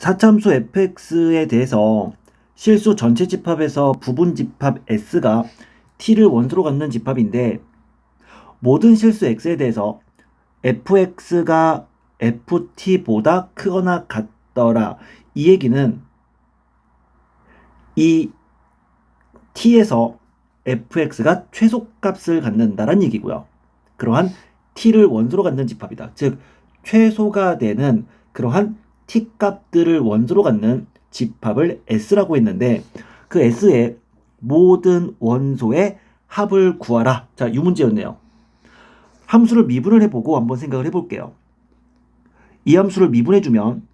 사참수 fx에 대해서 실수 전체 집합에서 부분 집합 s가 t를 원소로 갖는 집합인데 모든 실수 x에 대해서 fx가 ft보다 크거나 같더라. 이 얘기는 이 t에서 fx가 최소값을 갖는다란 얘기고요. 그러한 t를 원소로 갖는 집합이다. 즉 최소가 되는 그러한 t 값들을 원소로 갖는 집합을 s라고 했는데 그 s의 모든 원소의 합을 구하라. 자, 유문제였네요. 함수를 미분을 해보고 한번 생각을 해볼게요. 이 함수를 미분해주면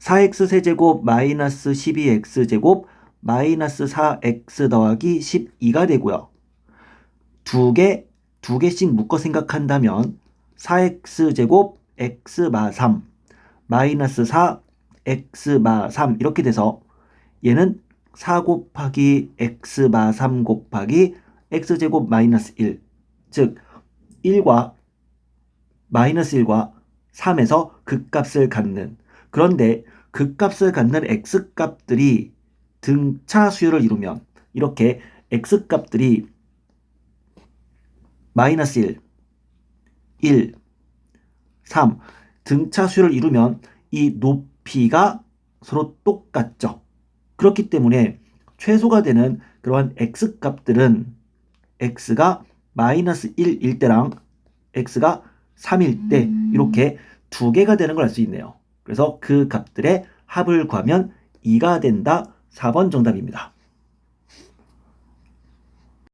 4x 세제곱 마이너스 12x 제곱 마이너스 4x 더하기 12가 되고요. 두 개, 두 개씩 묶어 생각한다면 4x 제곱 x 마 3 마이너스 4 x 마 3 이렇게 돼서 얘는 4 곱하기 x 마 3 곱하기 x 제곱 마이너스 1. 즉 1과 마이너스 1과 3에서 극값을 갖는 그런데 극값을 갖는 x값들이 등차 수열을 이루면 이렇게 x값들이 마이너스 1, 1, 3 등차 수열을 이루면 이 높이가 서로 똑같죠. 그렇기 때문에 최소가 되는 그러한 x값들은 x가 마이너스 1일 때랑 x가 3일 때 이렇게 두 개가 되는 걸 알 수 있네요. 그래서 그 값들의 합을 구하면 2가 된다. 4번 정답입니다.